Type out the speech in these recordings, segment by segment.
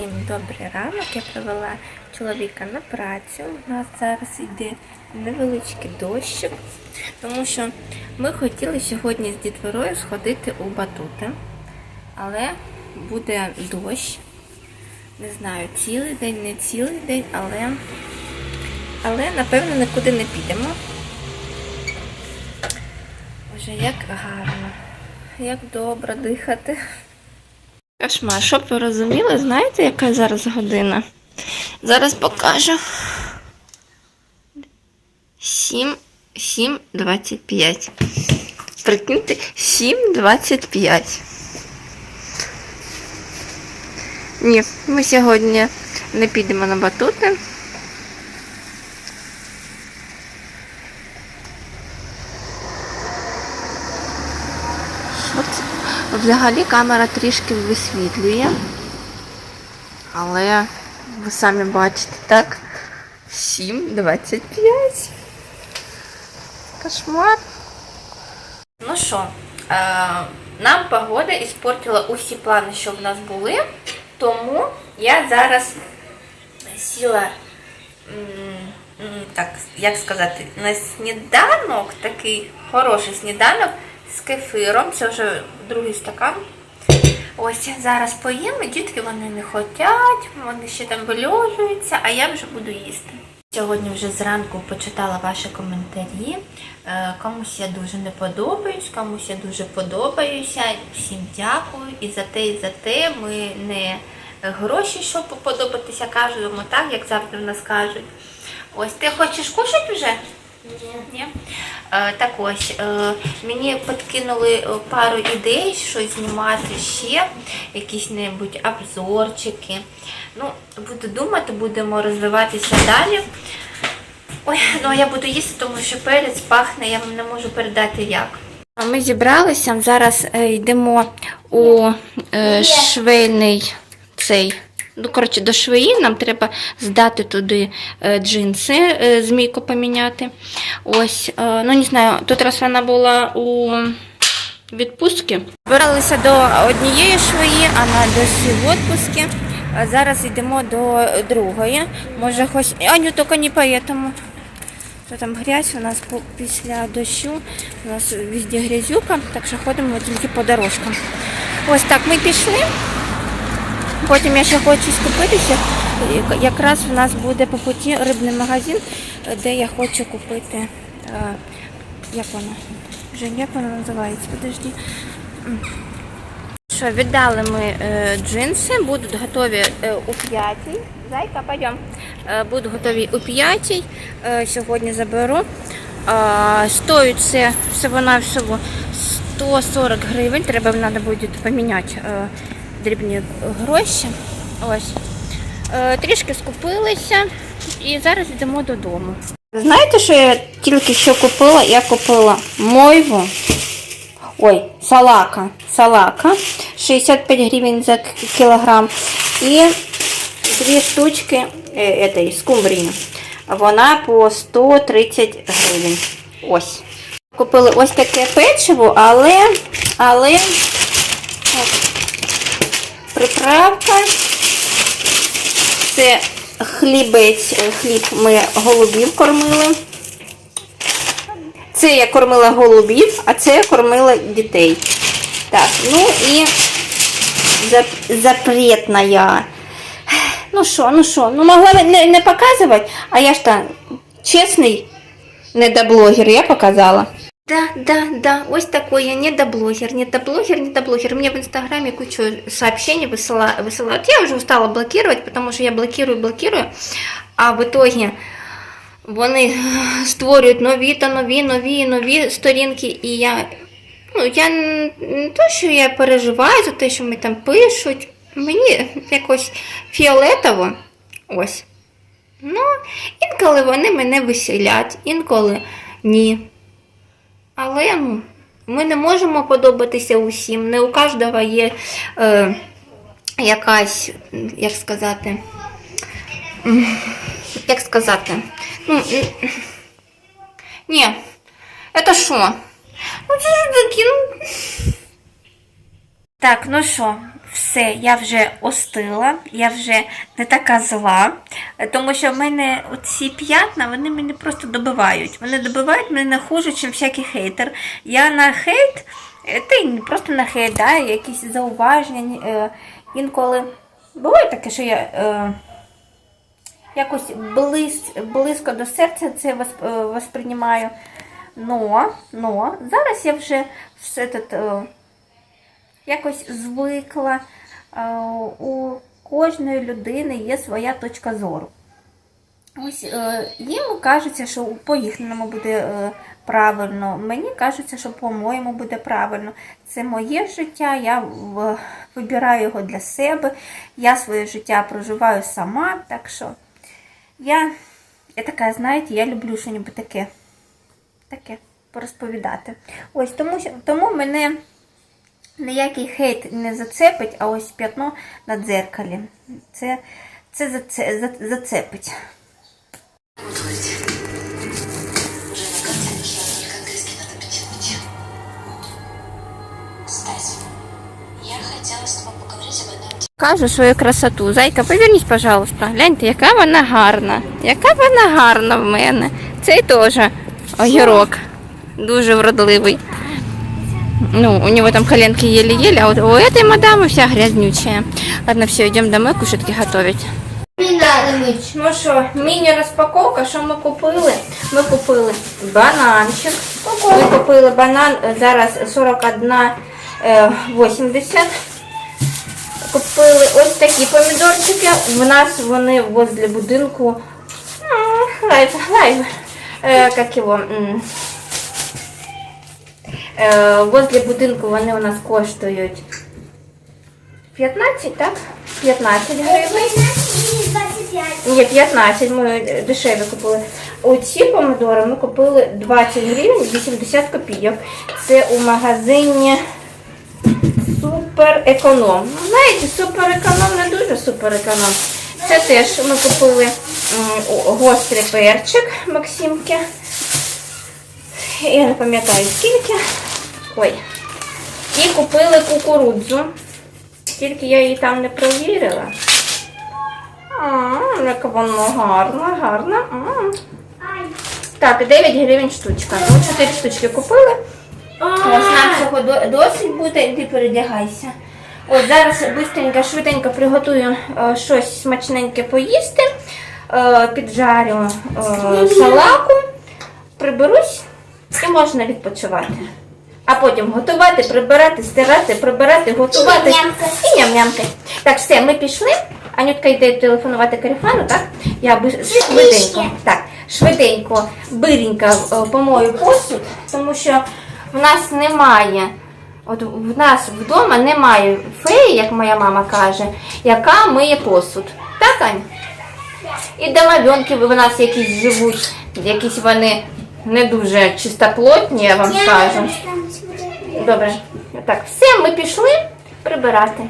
Всім добрий ранок. Я привела чоловіка на працю. У нас зараз йде невеличкий дощик, тому що ми хотіли сьогодні з дітворою сходити у батути, але буде дощ. Не знаю, цілий день, не цілий день, але, але напевно нікуди не підемо. Боже, як гарно, як добре дихати. Кошмар, щоб ви розуміли, знаєте, яка зараз година? Зараз покажу. 7.25. Прикиньте, 7.25. Ні, ми сьогодні не підемо на батути. Що це? Взагалі камера трішки висвітлює. Але ви самі бачите, так? 7.25. Кошмар. Ну що, е, нам погода іспортила усі плани, що в нас були. Тому я зараз сіла, так, як сказати, на сніданок, такий хороший сніданок з кефиром. Це вже другий стакан. Ось зараз поїм, і дітки вони не хочуть, вони ще там вильожуються, а я вже буду їсти. Сьогодні вже зранку почитала ваші коментарі. Е, Комусь я дуже не подобаюсь, комусь я дуже подобаюся. Всім дякую. І за те, і за те ми не гроші, щоб подобатися, кажемо так, як завжди в нас кажуть. Ось ти хочеш кушати вже? Ні. Е, так ось, е, мені підкинули е, пару ідей, що знімати ще, якісь небудь обзорчики. Ну, буду думати, будемо розвиватися далі. Ой, ну я буду їсти, тому що перець пахне, я вам не можу передати як. Ми зібралися, зараз йдемо у швейний цей. Ну, коротше, до швеї нам треба здати туди е, джинси, е, змійку поміняти. Ось, е, ну не знаю, тут раз вона була у відпустці. Збиралися до однієї швеї, а на досі в відпустці. Зараз йдемо до другої. Може, хоч. А, ні, тільки не поэтому. То там грязь у нас після дощу. У нас везде грязюка, так що ходимо тільки по дорожкам. Ось так ми пішли. Потім я ще хочу скупитися. Якраз у нас буде по путі рибний магазин, де я хочу купити. е, Як вона? Жень, як вона називається? Подожди. Що, віддали ми е, джинси, будуть готові е, у п'ятій. Зайка, пойдем. Е, будуть готові у п'ятій. Сьогодні заберу. Стоїть це всього-навсього 140 гривень. Треба треба буде поміняти дрібні гроші. Ось. Е, трішки скупилися і зараз йдемо додому. Знаєте, що я тільки що купила? Я купила мойву. Ой, салака. Салака. 65 гривень за кілограм. І дві штучки е, этой, скумбрії. Вона по 130 гривень. Ось. Купили ось таке печиво, але, але приправка. Це хлібець, е, хліб ми голубів кормили. Це я кормила голубів, а це я кормила дітей. Так, ну і зап- запретна я. Ну що, ну що, ну могла б не, не показувати, а я ж там чесний недоблогер, я показала. Да, да, да, ось такой я недоблогер, недоблогер, недоблогер. Мне в Инстаграме кучу сообщений высыла, высылают. Я уже устала блокировать, потому что я блокирую, блокирую, а в итоге вони створюють нові та нові, нові, нові сторінки, і я, ну, я н- не то, що я переживаю за те, що ми там пишуть. Мені якось фіолетово. Ось. Ну, інколи вони мене веселять, інколи ні. Але ми не можемо подобатися усім. Не у кожного є е, якась, як сказати, як сказати. Ну, ні, це що? Ну, це ж такі, ну. Так, ну що, все, я вже остила, я вже не така зла, тому що в мене ці п'ятна, вони мене просто добивають. Вони добивають мене хуже, ніж всякий хейтер. Я на хейт, е, та просто на хейт, да, якісь зауваження. е, Інколи буває таке, що я. Е, якось близь, близько до серця це е, восприймаю. Но, но зараз я вже все тут е, якось звикла. Е, у кожної людини є своя точка зору. Ось е, їм кажеться, що по їхньому буде е, правильно. Мені кажеться, що по-моєму буде правильно. Це моє життя, я вибираю його для себе. Я своє життя проживаю сама. Так що я, я така, знаєте, я люблю щось таке, таке порозповідати. Ось тому, тому мене ніякий хейт не зацепить, а ось п'ятно на дзеркалі. Це, це заце- за- зацепить. Кажу свою красоту. Зайка, повернись, пожалуйста. Гляньте, яка вона гарна. Яка вона гарна в мене. Цей теж огірок. Дуже вродливий. Ну, у него там коленки еле-еле, а вот у этой мадамы вся грязнючая. Ладно, все, идем домой кушетки готовить. Не надо мыть. Ну що, міні-розпаковка, що ми купили? Ми купили бананчик. Ми купили банан е, зараз 41,80. Купили ось такі помідорчики. В нас вони возле будинку. М, Лайв, лайв. Е, Як його? Е, Возле будинку вони у нас коштують 15, так? 15 гривень. 25. Ні, 15 ми дешеві купили. Оці помидори ми купили 20 гривень 80 копійок. Це у магазині Супер Економ. Ну, Знаєте, супер економ не дуже супер економ. Це теж ми купили гострий перчик Максимки. Я не пам'ятаю скільки. Ой. І купили кукурудзу. Тільки я її там не провірила. А, яка вона гарна, гарна. М. Так, 9 гривень штучка. Ну, 4 штучки купили. Ось нам цього досить буде, іди передягайся. От зараз быстренько, швиденько приготую е, щось смачненьке поїсти, е, піджарю е, салаку, приберусь і можна відпочивати. А потім готувати, прибирати, стирати, прибирати, готувати. І ням-нямкати. Так, все, ми пішли. Анютка йде телефонувати Каріфану, так? Я би швиденько. Так, швиденько, биренько е, помою посуд, тому що в нас немає. От в нас вдома немає феї, як моя мама каже, яка миє посуд. Так, Ань? І домовенки в нас якісь живуть, якісь вони не дуже чистоплотні, я вам скажу. Добре. Так, все, ми пішли прибирати.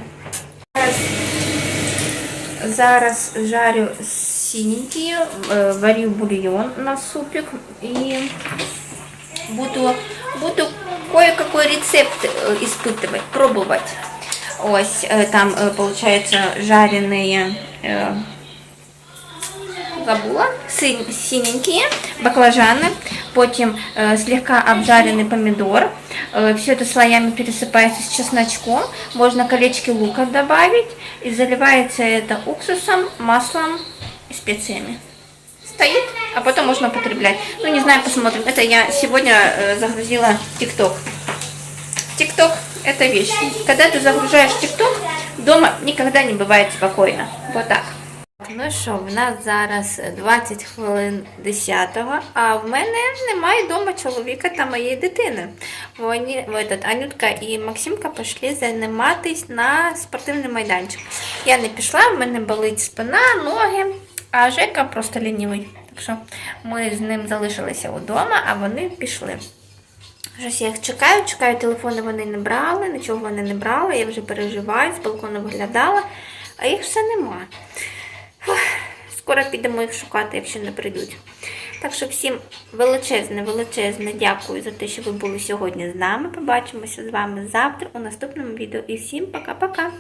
Зараз жарю синенький, е, варю бульйон на супик и буду, буду кое-какой рецепт э, испытывать, пробовать. Ось, э, там, э, получается, жареные э, забула, син- синенькие баклажаны, потім э, слегка обжаренный помидор. все это слоями пересыпается с чесночком. Можно колечки лука добавить. И заливается это уксусом, маслом и специями. Стоит, а потом можно употреблять. Ну, не знаю, посмотрим. Это я сегодня э, загрузила ТикТок. ТикТок – это вещь. Когда ты загружаешь ТикТок, дома никогда не бывает спокойно. Вот так. Ну що, в нас зараз 20 хвилин 10-го, а в мене немає вдома чоловіка та моєї дитини. Вони, этот, Анютка і Максимка пішли займатися на спортивний майданчик. Я не пішла, в мене болить спина, ноги, а Жека просто лінівий. Так що ми з ним залишилися вдома, а вони пішли. Щось я їх чекаю, чекаю, телефони вони не брали, нічого вони не брали, я вже переживаю, з балкону виглядала, а їх все нема. Скоро підемо їх шукати, якщо не прийдуть. Так що всім величезне, величезне дякую за те, що ви були сьогодні з нами. Побачимося з вами завтра у наступному відео. І всім пока-пока!